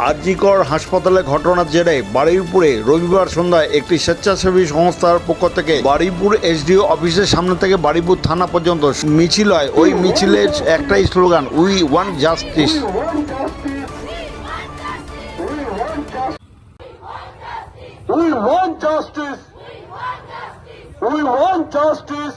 আরজিকর হাসপাতালে ঘটনার জেরে বারুইপুরে রবিবার সন্ধ্যায় একটি স্বেচ্ছাসেবী সংস্থার পক্ষ থেকে বারুইপুর এসডিও অফিসের সামনে থেকে বারুইপুর থানা পর্যন্ত মিছিল হয় ওই মিছিলের একটাই slogan we want justice We want justice. We want justice.